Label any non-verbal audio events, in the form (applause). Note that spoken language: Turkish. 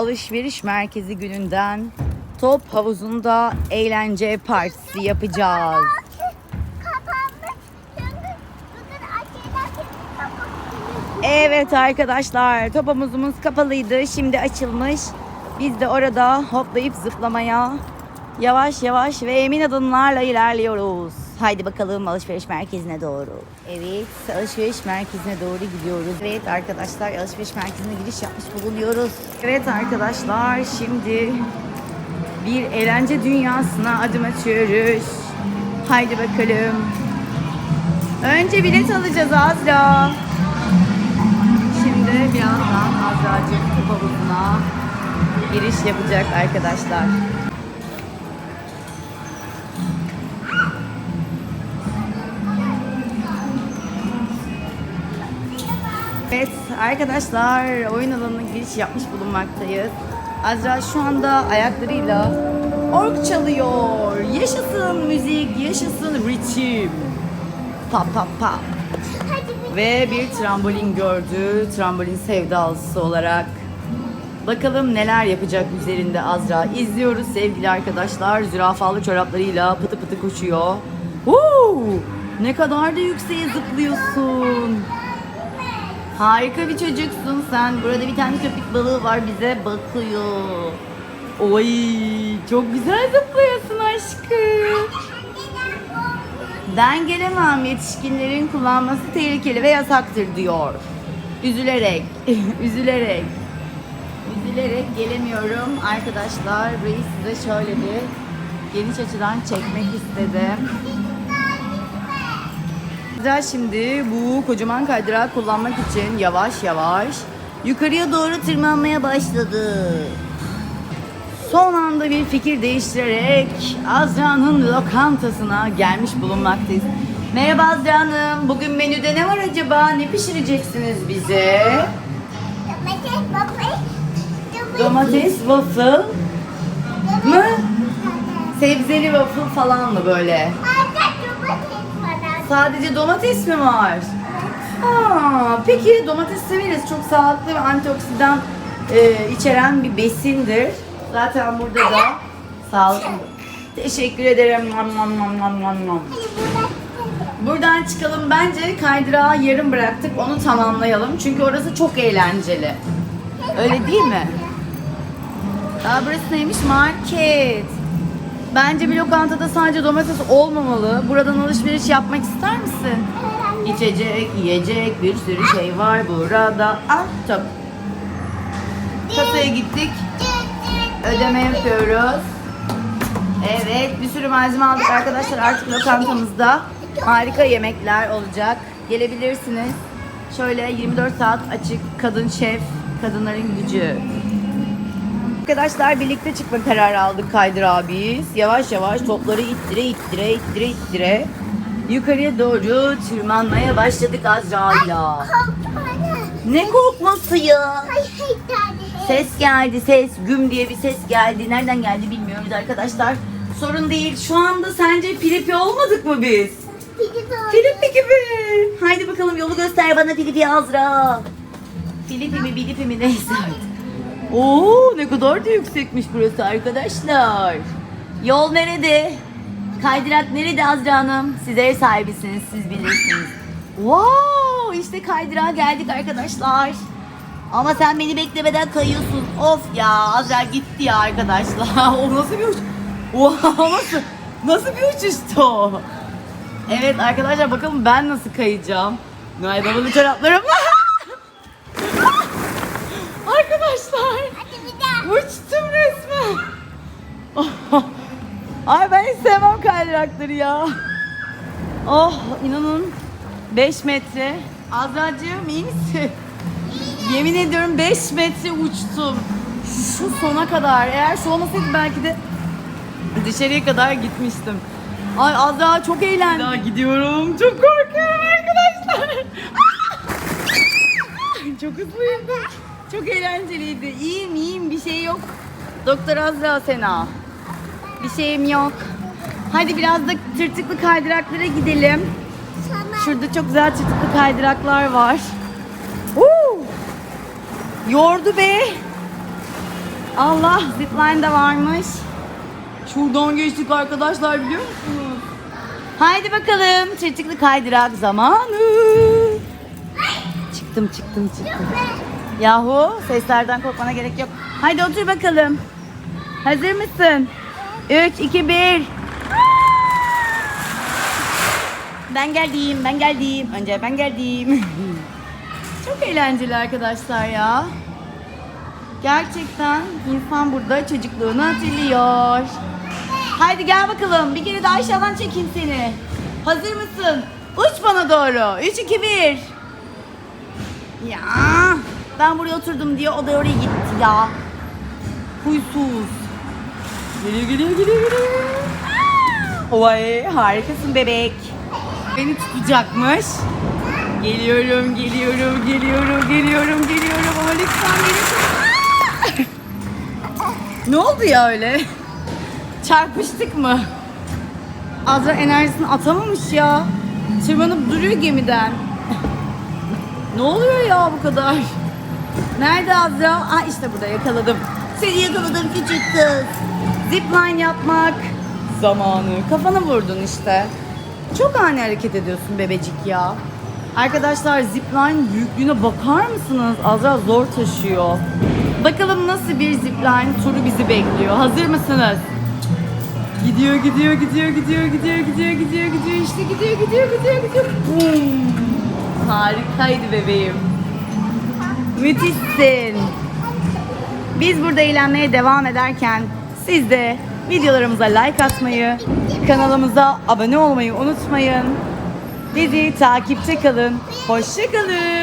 alışveriş merkezi gününden top havuzunda eğlence partisi yapacağız. Evet arkadaşlar top havuzumuz kapalıydı. Şimdi açılmış. Biz de orada hoplayıp zıplamaya yavaş yavaş ve emin adımlarla ilerliyoruz. Haydi bakalım alışveriş merkezine doğru. Evet alışveriş merkezine doğru gidiyoruz. Evet arkadaşlar alışveriş merkezine giriş yapmış bulunuyoruz. Evet arkadaşlar şimdi bir eğlence dünyasına adım atıyoruz. Haydi bakalım. Önce bilet alacağız Azra. Şimdi birazdan Azra'cığım havuzuna giriş yapacak arkadaşlar. Arkadaşlar oyun alanına giriş yapmış bulunmaktayız. Azra şu anda ayaklarıyla org çalıyor. Yaşasın müzik, yaşasın ritim. Pap pap pap. Ve bir trambolin gördü. Trambolin sevdalısı olarak. Bakalım neler yapacak üzerinde Azra. İzliyoruz sevgili arkadaşlar. Zürafalı çoraplarıyla pıtı pıtı koşuyor. Huu! Ne kadar da yükseğe zıplıyorsun. Harika bir çocuksun sen. Burada bir tane köpek balığı var bize bakıyor. Oy çok güzel zıplıyorsun aşkım. Ben gelemem yetişkinlerin kullanması tehlikeli ve yasaktır diyor. Üzülerek, (laughs) üzülerek, üzülerek gelemiyorum arkadaşlar. Burayı size şöyle bir geniş açıdan çekmek istedim. Güzel şimdi bu kocaman kaydırağı kullanmak için yavaş yavaş yukarıya doğru tırmanmaya başladı. Son anda bir fikir değiştirerek Azra'nın lokantasına gelmiş bulunmaktayız. Merhaba Azra Hanım. Bugün menüde ne var acaba? Ne pişireceksiniz bize? domates babayı. Domates, waffle mı? Sebzeli waffle falan mı böyle? Sadece domates mi var? Aa, peki domates severiz. Çok sağlıklı ve antioksidan e, içeren bir besindir. Zaten burada da sağlıklı. Teşekkür ederim. Nom nom nom. Hadi buradan Buradan çıkalım. Bence kaydırağı yarım bıraktık. Onu tamamlayalım. Çünkü orası çok eğlenceli. Öyle değil mi? Aa, burası neymiş? Market. Bence bir lokantada sadece domates olmamalı. Buradan alışveriş yapmak ister misin? İçecek, yiyecek bir sürü şey var burada. Ah, top. Kasaya gittik. Ödeme yapıyoruz. Evet, bir sürü malzeme aldık arkadaşlar. Artık lokantamızda harika yemekler olacak. Gelebilirsiniz. Şöyle 24 saat açık kadın şef, kadınların gücü. Arkadaşlar birlikte çıkma kararı aldık Kaydır biz. Yavaş yavaş topları ittire ittire ittire ittire yukarıya doğru tırmanmaya başladık Azra'yla. Ne korkması ya? Ses geldi ses. Güm diye bir ses geldi. Nereden geldi bilmiyoruz arkadaşlar. Sorun değil. Şu anda sence Filipi olmadık mı biz? Filipi gibi. Haydi bakalım yolu göster bana Filipi Azra. Filipi mi Filipi mi neyse artık. Oo ne kadar da yüksekmiş burası arkadaşlar. Yol nerede? Kaydırak nerede Azra Hanım? Siz ev sahibisiniz siz bilirsiniz. Wow işte kaydırağa geldik arkadaşlar. Ama sen beni beklemeden kayıyorsun. Of ya Azra gitti ya arkadaşlar. (laughs) o nasıl bir uç? Oha nasıl? Nasıl bir uçuştu o? Evet arkadaşlar bakalım ben nasıl kayacağım. Noel babalı çoraplarım. Arkadaşlar Hadi bir daha. uçtum resmen. (laughs) Ay ben hiç sevmem kaydırakları ya. Oh inanın 5 metre. Azracığım iyi misin? Yemin ediyorum 5 metre uçtum. Şu sona kadar. Eğer şu olmasaydı belki de dışarıya kadar gitmiştim. Ay Azra çok eğlendim. Daha gidiyorum. Çok korkuyorum arkadaşlar. (laughs) çok hızlıydım. Çok eğlenceliydi. İyiyim iyiyim bir şey yok. Doktor Azra Sena. Bir şeyim yok. Hadi biraz da tırtıklı kaydıraklara gidelim. Şurada çok güzel tırtıklı kaydıraklar var. Woo! Yordu be. Allah zipline de varmış. Şuradan geçtik arkadaşlar biliyor musunuz? Haydi bakalım çırtıklı kaydırak zamanı. Çıktım çıktım çıktım. Yahu seslerden korkmana gerek yok. Haydi otur bakalım. Hazır mısın? 3, 2, 1. Ben geldim, ben geldim. Önce ben geldim. (laughs) Çok eğlenceli arkadaşlar ya. Gerçekten insan burada çocukluğunu hatırlıyor. Haydi gel bakalım. Bir kere daha aşağıdan çekeyim seni. Hazır mısın? Uç bana doğru. 3, 2, 1. Ya ben buraya oturdum diye o da oraya gitti ya. Huysuz. Geliyor geliyor geliyor geliyor. Vay harikasın bebek. Beni tutacakmış. Geliyorum, geliyorum, geliyorum, geliyorum, geliyorum ama lütfen beni ne oldu ya öyle? Çarpıştık mı? Azra enerjisini atamamış ya. Tırmanıp duruyor gemiden. ne oluyor ya bu kadar? Nerede Azra? Aa işte burada yakaladım. Seni yakaladım küçük kız. Zipline yapmak zamanı. Kafanı vurdun işte. Çok ani hareket ediyorsun bebecik ya. Arkadaşlar zipline büyüklüğüne bakar mısınız? Azra zor taşıyor. Bakalım nasıl bir zipline turu bizi bekliyor. Hazır mısınız? Gidiyor, gidiyor, gidiyor, gidiyor, gidiyor, gidiyor, gidiyor, gidiyor, işte gidiyor, gidiyor, gidiyor, gidiyor. Boom. Harikaydı bebeğim. Müthişsin. Biz burada eğlenmeye devam ederken siz de videolarımıza like atmayı, kanalımıza abone olmayı unutmayın. Bizi takipte kalın. Hoşça kalın.